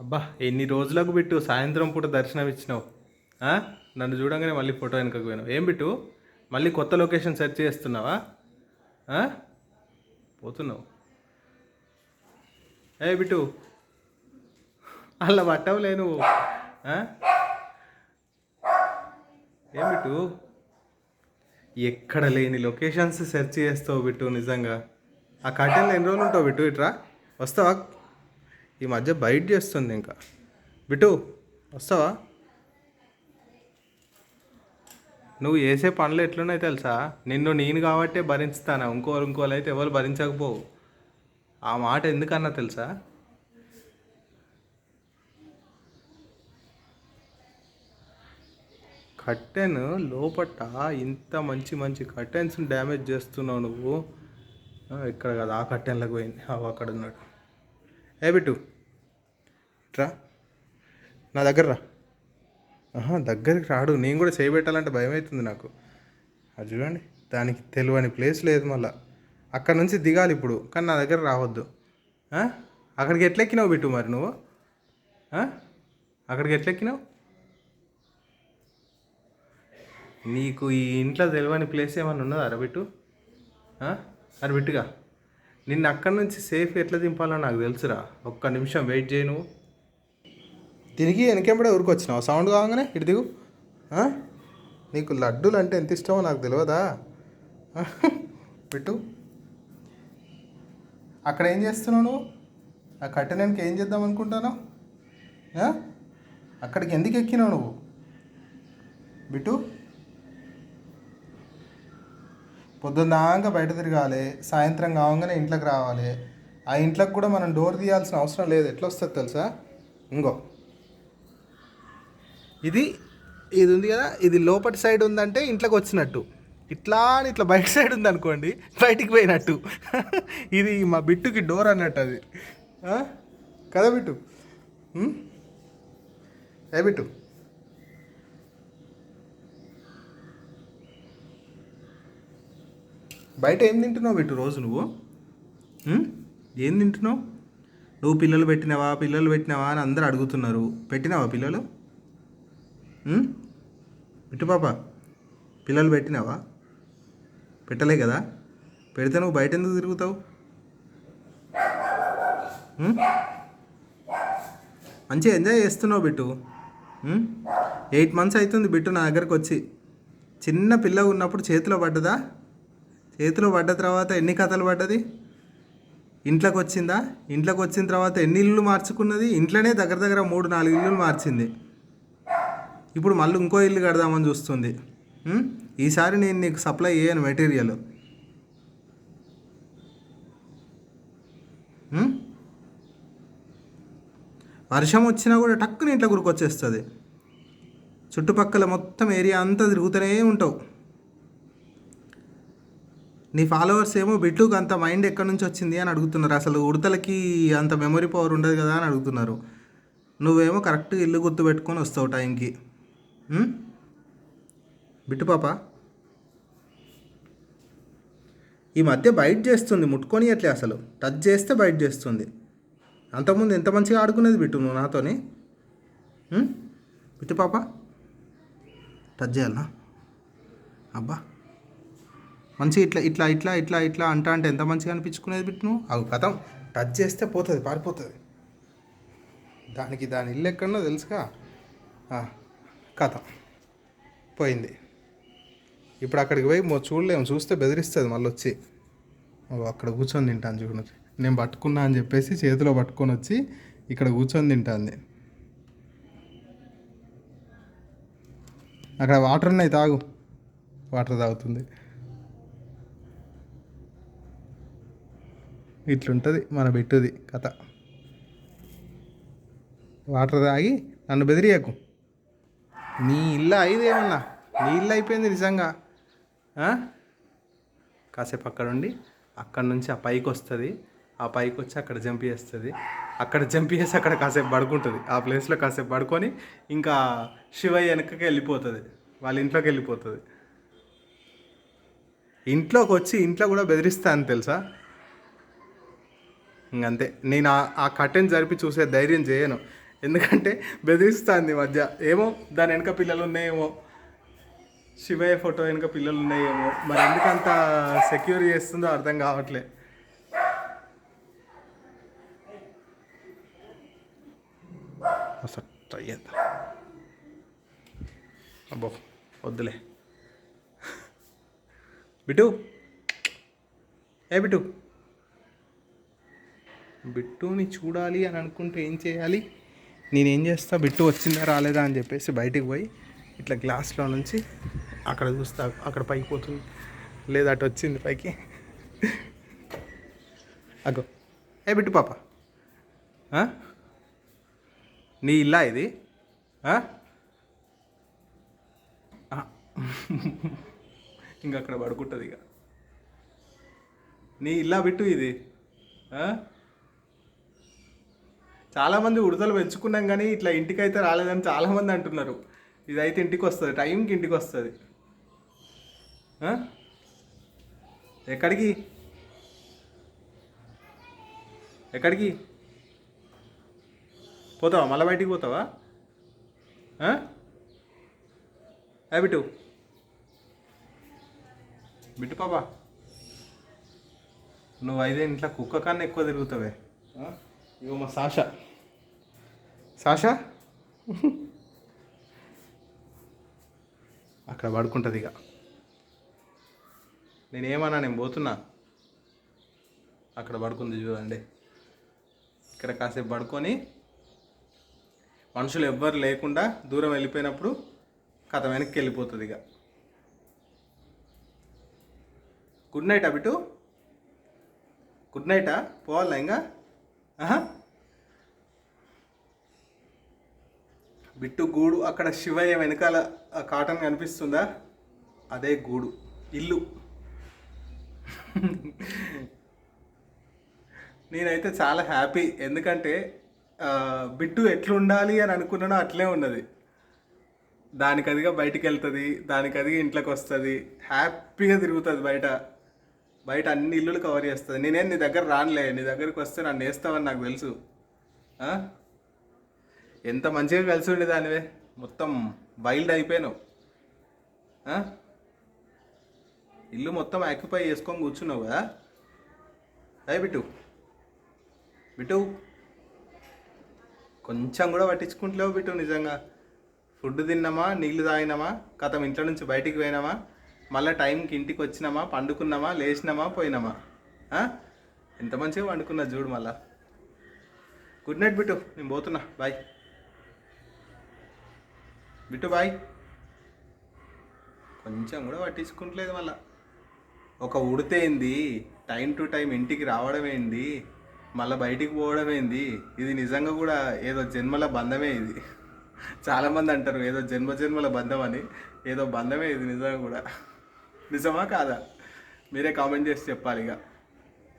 అబ్బా ఎన్ని రోజులకు బిట్టు? సాయంత్రం పూట దర్శనం ఇచ్చినావు. నన్ను చూడంగానే మళ్ళీ ఫోటో వెనకకు పోయినావు. ఏం బిట్టు? మళ్ళీ కొత్త లొకేషన్ సెర్చ్ చేస్తున్నావా? పోతున్నావు. ఏ బిట్టు? అలా పట్టవులే నువ్వు. ఆ? ఏం బిట్టు? ఎక్కడ లేని లొకేషన్స్ సెర్చ్ చేస్తావు బిట్టు నిజంగా? ఆ కర్టెన్లో ఎన్ని రోజులు ఉంటావు బిట్టు ఇట్రా? వస్తావా? ఈ మధ్య బయట చేస్తుంది ఇంకా. బిటు వస్తావా? నువ్వు చేసే పనులు ఎట్లున్నాయి తెలుసా? నిన్ను నేను కాబట్టే భరించుతాను? ఇంకోరు ఇంకోరు అయితే ఎవరు భరించకపోవు. ఆ మాట ఎందుకన్నా తెలుసా? కట్టెన్ లోపట ఇంత మంచి మంచి కర్టెన్స్ డ్యామేజ్ చేస్తున్నావు నువ్వు. ఇక్కడ కదా ఆ కట్టెన్లకు పోయింది. అవి అక్కడ ఉన్నాడు ఏ బిట్టు రా. నా దగ్గర రా. ఆహా దగ్గరికి రాడు. నేను కూడా చేయబెట్టాలంటే భయం అవుతుంది నాకు. అది చూడండి. దానికి తెలియని ప్లేస్ లేదు మళ్ళా. అక్కడ నుంచి దిగాలి ఇప్పుడు. కానీ నా దగ్గర రావద్దు. అక్కడికి ఎట్లెక్కినావు బిట్టు మరి నువ్వు? అక్కడికి ఎట్లెక్కినావు? నీకు ఈ ఇంట్లో తెలియని ప్లేస్ ఏమైనా ఉన్నదా అరబిట్టు అరబిట్టుగా నిన్ను అక్కడి నుంచి సేఫ్ ఎట్లా దింపాలో నాకు తెలుసురా. ఒక్క నిమిషం వెయిట్ చేయి నువ్వు. తిరిగి వెనకెంబడే ఊరికి వచ్చినావు? సౌండ్ కాగానే ఇటు దిగు. నీకు లడ్డూలు అంటే ఎంత ఇష్టమో నాకు తెలియదా పెట్టు. అక్కడ ఏం చేస్తున్నావు నువ్వు? ఆ కట్టెనానికి ఏం చేద్దాం అనుకుంటాను? అక్కడికి ఎందుకు ఎక్కినావు నువ్వు? బిట్టు. పొద్దున్నాక బయట తిరగాలి సాయంత్రం కావగానే ఇంట్లోకి రావాలి. ఆ ఇంట్లోకి కూడా మనం డోర్ తీయాల్సిన అవసరం లేదు. ఎట్లా వస్తుంది తెలుసా? ఇంకో ఇది ఇది ఉంది కదా ఇది లోపటి సైడ్ ఉందంటే ఇంట్లోకి వచ్చినట్టు. ఇట్లా అని ఇట్లా బయట సైడ్ ఉంది అనుకోండి బయటికి పోయినట్టు. ఇది మా బిట్టుకి డోర్ అన్నట్టు అది. కదా బిట్టు? ఏ బిట్టు? బయట ఏం తింటున్నావు బిట్టు రోజు నువ్వు? ఏం తింటున్నావు? నువ్వు పిల్లలు పెట్టినావా? పిల్లలు పెట్టినావా అని అందరూ అడుగుతున్నారు. పెట్టినావా పిల్లలు? ఉం? బిట్టు పాప పిల్లలు పెట్టినావా? పెట్టలే కదా? పెడితే నువ్వు బయట ఎందుకు తిరుగుతావు? మంచిగా ఎంజాయ్ చేస్తున్నావు బిట్టు. ఎయిట్ మంత్స్ అవుతుంది బిట్టు నా దగ్గరకు వచ్చి. చిన్న పిల్ల ఉన్నప్పుడు చేతిలో పడ్డదా? చేతిలో పడ్డ తర్వాత ఎన్ని కథలు పడ్డది? ఇంట్లోకి వచ్చిందా ఇంట్లోకి వచ్చిన తర్వాత ఎన్ని ఇల్లు మార్చుకున్నది? ఇంట్లోనే దగ్గర దగ్గర మూడు నాలుగు ఇల్లులు మార్చింది. ఇప్పుడు మళ్ళీ ఇంకో ఇల్లు కడదామని చూస్తుంది. ఈసారి నేను నీకు సప్లై చేయను మెటీరియల్. వర్షం వచ్చినా కూడా టక్కున ఇంట్లో గురికొచ్చేస్తుంది చుట్టుపక్కల మొత్తం ఏరియా అంతా తిరుగుతూనే ఉంటావు. నీ ఫాలోవర్స్ ఏమో బిట్టుకు అంత మైండ్ ఎక్కడి నుంచి వచ్చింది అని అడుగుతున్నారు. అసలు ఉడతలకి అంత మెమరీ పవర్ ఉండదు కదా అని అడుగుతున్నారు. నువ్వేమో కరెక్ట్గా ఇల్లు గుర్తు పెట్టుకొని వస్తావు టైంకి బిట్టు పాప. ఈ మధ్య బయట చేస్తుంది ముట్టుకొని ఎట్లే అసలు. టచ్ చేస్తే బయట చేస్తుంది. అంతకుముందు ఎంత మంచిగా ఆడుకునేది బిట్టు నువ్వు నాతోని? బిట్టు పాప. టచ్ చేయాలనా అబ్బా. మంచిగా ఇట్లా ఇట్లా ఇట్లా ఇట్లా ఇట్లా అంటా అంటే ఎంత మంచిగా అనిపించుకునేది బిట్ నువ్వు? అవి కథం. టచ్ చేస్తే పోతుంది పారిపోతుంది. దానికి దాని ఇల్లు ఎక్కడో తెలుసుగా? కథ కథం. పోయింది. ఇప్పుడు అక్కడికి పోయి చూడలేము చూస్తే బెదిరిస్తుంది మళ్ళీ వచ్చి అక్కడ కూర్చొని తింటాను చూడు. నేను పట్టుకున్నా అని చెప్పేసి చేతిలో పట్టుకొని వచ్చి ఇక్కడ కూర్చొని తింటాంది. అక్కడ వాటర్ ఉన్నాయి తాగు. వాటర్ తాగుతుంది. ఇట్లుంటుంది మన బిట్టుది కథ. వాటర్ తాగి నన్ను బెదిరియకు. నీ ఇల్లు అయింది ఏమన్నా? నీ ఇల్లు అయిపోయింది నిజంగా. కాసేపు అక్కడ ఉండి అక్కడ నుంచి ఆ పైకి వస్తుంది. ఆ పైకి వచ్చి అక్కడ జంప్ చేస్తుంది. అక్కడ జంప్ చేసి అక్కడ కాసేపు పడుకుంటుంది. ఆ ప్లేస్లో కాసేపు పడుకొని ఇంకా శివయ్య వెనకకి వెళ్ళిపోతుంది. వాళ్ళ ఇంట్లోకి వెళ్ళిపోతుంది. ఇంట్లోకి వచ్చి ఇంట్లో కూడా బెదిరిస్తాను తెలుసా? ఇంకంతే. నేను ఆ- కర్టెన్ జరిపి చూసే ధైర్యం చేయను. ఎందుకంటే బెదిరిస్తుంది ఈ మధ్య. ఏమో దాని వెనక పిల్లలు ఉన్నాయేమో. శివయ్య ఫోటో వెనుక పిల్లలు ఉన్నాయేమో. మరి ఎందుకంత సెక్యూర్ చేస్తుందో అర్థం కావట్లే. అసలు ట్రై చేద్దాం. అబ్బో వద్దులే. బిటు. ఏ బిటు? బిట్టుని చూడాలి అని అనుకుంటే ఏం చేయాలి? నేనేం చేస్తా? బిట్టు వచ్చిందా రాలేదా అని చెప్పేసి బయటికి పోయి ఇట్లా గ్లాస్లో నుంచి అక్కడ చూస్తా అక్కడ పైకి పోతుంది. లేదా అటు వచ్చింది పైకి. అగో. ఏ బిట్టు పాప? నీ ఇల్లా ఇది? ఇంకా అక్కడ పడుకుంటుంది ఇక. నీ ఇల్లా బిట్టు ఇది? ఆ? చాలామంది ఉడతలు పెంచుకున్నాం కానీ ఇట్లా ఇంటికి అయితే రాలేదని చాలామంది అంటున్నారు. ఇదైతే ఇంటికి వస్తుంది టైంకి ఇంటికి వస్తుంది ఎక్కడికి? ఎక్కడికి? పోతావా? మళ్ళీ బయటికి పోతావా? ఏ బిట్టు? బిట్టు పాపా. నువ్వు అయితే ఇంట్లో కుక్క కన్నా ఎక్కువ తిరుగుతావే. ఇగో మా సాషా. సాషా? అక్కడ పడుకుంటుంది ఇక నేనేమన్నా నేను పోతున్నా? అక్కడ పడుకుంది చూడండి. ఇక్కడ కాసేపు పడుకొని మనుషులు ఎవ్వరు లేకుండా దూరం వెళ్ళిపోయినప్పుడు కథ వెనక్కి వెళ్ళిపోతుంది ఇక గుడ్ నైట్ అబిటు గుడ్ నైటా పోవాలా ఇంకా బిట్టు గూడు అక్కడ శివయ్య వెనకాల కాటన్ కనిపిస్తుందా? అదే గూడు. ఇల్లు. నేనైతే చాలా హ్యాపీ. ఎందుకంటే బిట్టు ఎట్లుండాలి అని అనుకున్నానో అట్లే ఉన్నది. దానికి అదిగా బయటికి వెళ్తుంది దానికి అదిగా ఇంట్లోకి వస్తుంది హ్యాపీగా తిరుగుతుంది బయట. బయట అన్ని ఇల్లులు కవర్ చేస్తుంది. నేనేం నీ దగ్గర రానులే నీ దగ్గరికి వస్తే నన్ను వేస్తావని నాకు తెలుసు. ఎంత మంచిగా కలిసి ఉండే దానివే మొత్తం వైల్డ్ అయిపోయాను ఇల్లు మొత్తం ఆక్యుపై చేసుకొని కూర్చున్నావు కదా? అయ్యి బిట్టు? బిట్టు? కొంచెం కూడా పట్టించుకుంటలేవు బిట్టు నిజంగా. ఫుడ్ తిన్నామా నీళ్ళు తాగినామా కథం ఇంట్లో నుంచి బయటికి పోయినామా? మళ్ళీ టైంకి ఇంటికి వచ్చినామా పండుకున్నామా లేచినామా పోయినామా? ఎంత మంచిగా పండుకున్నా చూడు మళ్ళా. Good night Bittu. నేను పోతున్నా. బాయ్ బిట్టు బాయ్ కొంచెం కూడా పట్టించుకుంటలేదు మళ్ళా. ఒక ఉడితేంది టైం టు టైం ఇంటికి రావడం ఏంది? మళ్ళీ బయటికి పోవడం ఏంది? ఇది నిజంగా కూడా ఏదో జన్మల బంధమే ఇది. చాలామంది అంటారు ఏదో జన్మ జన్మల బంధం అని. ఏదో బంధమే ఇది నిజంగా కూడా. నిజమా కాదా? మీరే కామెంట్ చేసి చెప్పాలి ఇక